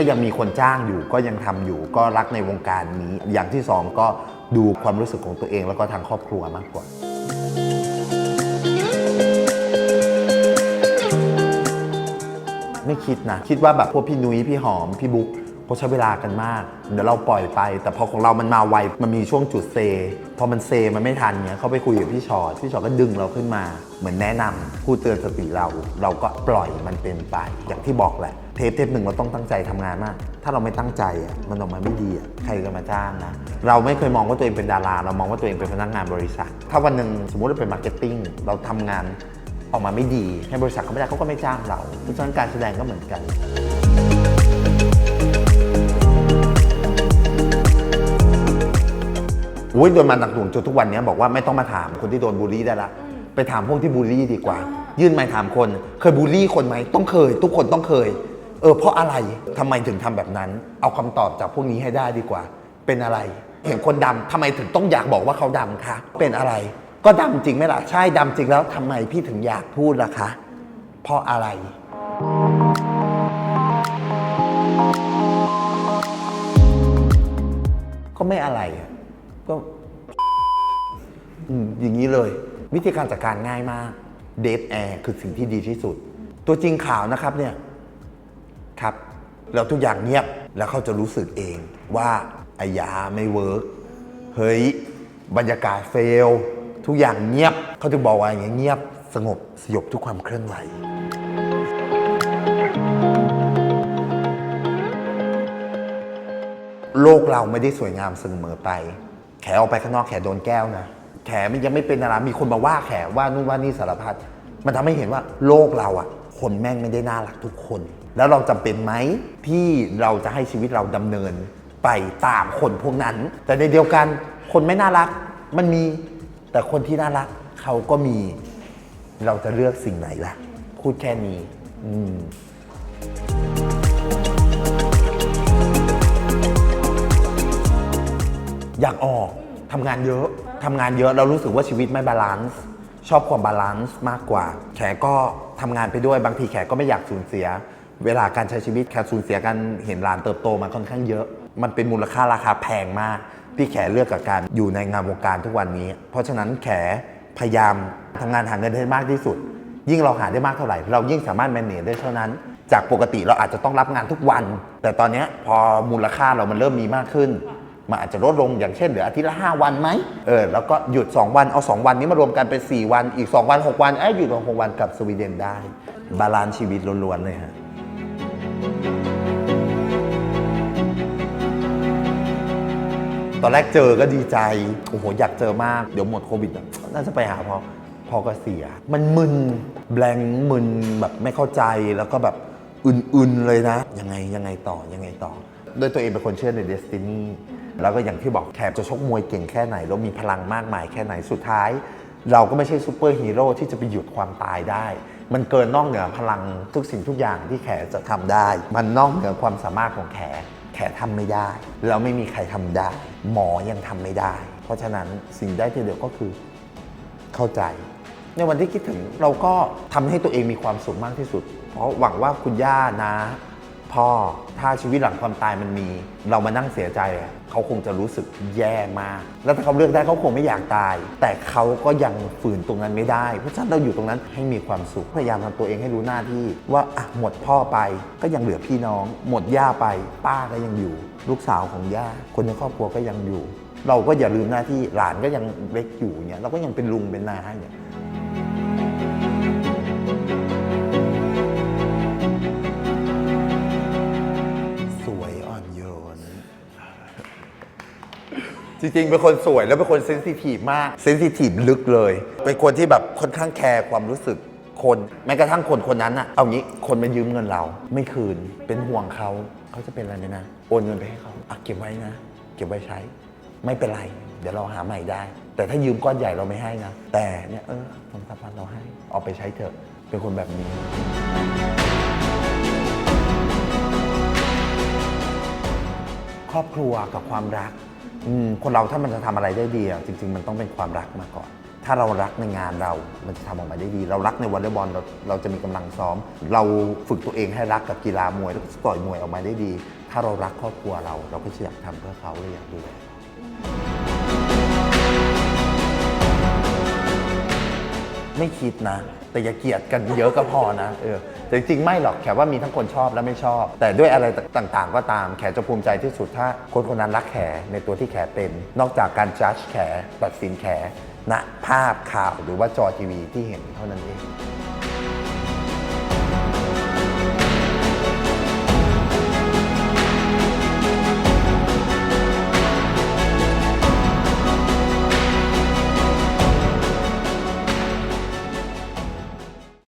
ายังมีคนจ้างอยู่ก็ยังทำอยู่ ก็รักในวงการนี้ อย่างที่สองก็ดูความรู้สึกของตัวเองแล้วก็ทางครอบครัวมากกว่าไม่คิดนะ คิดว่าแบบพวกพี่นุ้ยพี่หอม พี่บุ๊ก เขาใช้เวลากันมาก เดี๋ยวเราปล่อยไป แต่พอของเรามันมาไว มันมีช่วงจุดเซ พอมันเซมันไม่ทันเนี้ยเขาไปคุยกับพี่ชอตพี่ชอตก็ดึงเราขึ้นมา เหมือนแนะนำพูดเตือนสติเรา เราก็ปล่อยมันเป็นไป อย่างที่บอกแหละ เทปเทปหนึ่งเราต้องตั้งใจทำงานมาก ถ้าเราไม่ตั้งใจอะ มันออกมาไม่ดีอะ ใครจะมาจ้างนะ เราไม่เคยมองว่าตัวเองเป็นดารา เรามองว่าตัวเองเป็นพนักงานบริษัท ถ้าวันหนึ่งสมมติเราเป็นมาร์เก็ตติ้ง เราทำงานออกมาไม่ดี ให้บริษัทเขาไม่ได้เขาก็ไม่จ้างเรา เพราะฉะนั้นการแสดงก็เหมือนกัน อุ้ยโดนมาหนักหน่วงจนทุกวันนี้บอกว่าไม่ต้องมาถามคนที่โดนบูลลี่ได้ละ ไปถามพวกที่บูลลี่ดีกว่า ยื่นไม้ถามคน เคยบูลลี่คนไหมต้องเคย ทุกคนต้องเคย เออเพราะอะไรทำไมถึงทำแบบนั้น เอาคำตอบจากพวกนี้ให้ได้ดีกว่า เป็นอะไร เห็นคนดำทำไมถึงต้องอยากบอกว่าเขาดำคะ เป็นอะไร ก็ดำจริงไหมล่ะ ใช่ดำจริงแล้วทำไมพี่ถึงอยากพูดล่ะคะ เพราะอะไร ก็ไม่อะไรอะก็ อย่างนี้เลย วิธีการจัดการง่ายมากเดทแอร์คือสิ่งที่ดีที่สุด ตัวจริงข่าวนะครับเนี่ยครับแล้วทุกอย่างเงียบแล้วเขาจะรู้สึกเองว่าไอ้ยาไม่เวิร์กเฮ้ยบรรยากาศเฟล ทุกอย่างเงียบเขาจะบอกว่าอย่างเงียเงียบสงบสยบทุกความเคลื่อนไหวโลกเราไม่ได้สวยงามเสมอไป แขออกไปข้างนอกแขโดนแก้วนะ แขมันยังไม่เป็นดารามีคนมาว่าแขว่านู่นว่านี่สารพัดมันทำให้เห็นว่าโลกเราอะคนแม่งไม่ได้น่ารักทุกคน แล้วเราจำเป็นไหมที่เราจะให้ชีวิตเราดำเนินไปตามคนพวกนั้น แต่ในเดียวกันคนไม่น่ารักมันมีแต่คนที่น่ารักเขาก็มีเราจะเลือกสิ่งไหนล่ะ พูดแค่นี้ อืมอยากออกทำงานเยอะ ทำงานเยอะเรารู้สึกว่าชีวิตไม่บาลานซ์ชอบความบาลานซ์มากกว่า แขก็ทำงานไปด้วยบางทีแขก็ไม่อยากสูญเสีย เวลาการใช้ชีวิตแขสูญเสียการเห็นหลานเติบโตมาค่อนข้างเยอะ มันเป็นมูลค่าราคาแพงมาก ที่แขเลือกกับการอยู่ในงานวงการทุกวันนี้ เพราะฉะนั้นแขพยายามทำงานหาเงินให้มากที่สุด ยิ่งเราหาได้มากเท่าไหร่ เรายิ่งสามารถแมเนจได้เท่านั้น จากปกติเราอาจจะต้องรับงานทุกวัน แต่ตอนเนี้ยพอมูลค่าเรามันเริ่มมีมากขึ้น มันอาจจะลดลงอย่างเช่นเหลืออาทิตย์ละ 5 วันไหมเออแล้วก็หยุด 2 วันเอา 2 วันนี้มารวมกันเป็น 4 วันอีก 2 วัน 6 วันเอ้หยุดวัน6วันกับสวีเดนได้ บาลานซ์ชีวิตล้วนๆเลยฮะตอนแรกเจอก็ดีใจ โอ้โห อยากเจอมาก เดี๋ยวหมดโควิดน่าจะไปหาพอ พอก็เสีย มันมึน แบงค์มึนแบบไม่เข้าใจ แล้วก็แบบ อึนๆ เลยนะ ยังไงยังไงต่อ ยังไงต่อ โดยตัวเองเป็นคนเชื่อในเดสตินีแล้วก็อย่างที่บอกแขกจะชกมวยเก่งแค่ไหน แล้วมีพลังมากมายแค่ไหนสุดท้าย เราก็ไม่ใช่ซูเปอร์ฮีโร่ที่จะไปหยุดความตายได้ มันเกินนอกเหนือพลังทุกสิ่งทุกอย่างที่แขจะทำได้ มันนอกเหนือความสามารถของแขแขทำไม่ได้แล้วไม่มีใครทำได้ หมอยังทำไม่ได้ เพราะฉะนั้นสิ่งได้ทีเดียวก็คือเข้าใจ ในวันที่คิดถึงเราก็ทำให้ตัวเองมีความสุขมากที่สุด เพราะหวังว่าคุณย่านะ พ่อถ้าชีวิตหลังความตายมันมี เรามานั่งเสียใจเขาคงจะรู้สึกแย่มาก แล้วถ้าเขาเลือกได้เขาคงไม่อยากตาย แต่เขาก็ยังฝืนตรงนั้นไม่ได้ เพราะฉะนั้นเราอยู่ตรงนั้นให้มีความสุขพยายามทำตัวเองให้รู้หน้าที่ว่าอะหมดพ่อไปก็ยังเหลือพี่น้อง หมดย่าไป ป้าก็ยังอยู่ ลูกสาวของย่าคนในครอบครัวก็ยังอยู่ เราก็อย่าลืมหน้าที่หลานก็ยังเล็กอยู่เนี่ยเราก็ยังเป็นลุงเป็นนาเนี่ย จริงๆ เป็นคนสวยแล้วเป็นคนเซนซิทีฟมาก เซนซิทีฟลึกเลย เป็นคนที่แบบค่อนข้างแคร์ความรู้สึกคน แม้กระทั่งคนคนนั้นอะเอางี้คนมายืมเงินเรา ไม่คืน เป็นห่วงเขา เขาจะเป็นอะไรไหมนะ โอนเงินไปให้เขาอะเก็บไว้นะ เก็บไว้ใช้ ไม่เป็นไร เดี๋ยวเราหาใหม่ได้ แต่ถ้ายืมก้อนใหญ่เราไม่ให้นะ แต่เนี่ยเออสองสามพันเราให้ เอาไปใช้เถอะ เป็นคนแบบนี้ ครอบครัวกับความรัก อืมคนเราถ้ามันจะทำอะไรได้ดีอะจริง ๆ มันต้องเป็นความรักมาก่อน ถ้าเรารักในงานเรา มันจะทำออกมาได้ดี เรารักในวอลเลย์บอลเราเราจะมีกำลังซ้อม เราฝึกตัวเองให้รักกับกีฬามวยแล้วก็ต่อยมวยออกมาได้ดี ถ้าเรารักครอบครัวเรา เราก็จะอยากทำเพื่อเขาเลยอยากดูแล ไม่คิดนะ แต่อย่าเกลียดกันเยอะก็พอนะเออแต่จริงๆไม่หรอกแขว่ามีทั้งคนชอบและไม่ชอบ แต่ด้วยอะไรต่างๆ ก็ตามแขจะภูมิใจที่สุดถ้าคนคนนั้นรักแขในตัวที่แขเป็น นอกจากการจัดแขตัดสินแขณภาพข่าวหรือว่าจอทีวีที่เห็นเท่านั้นเอง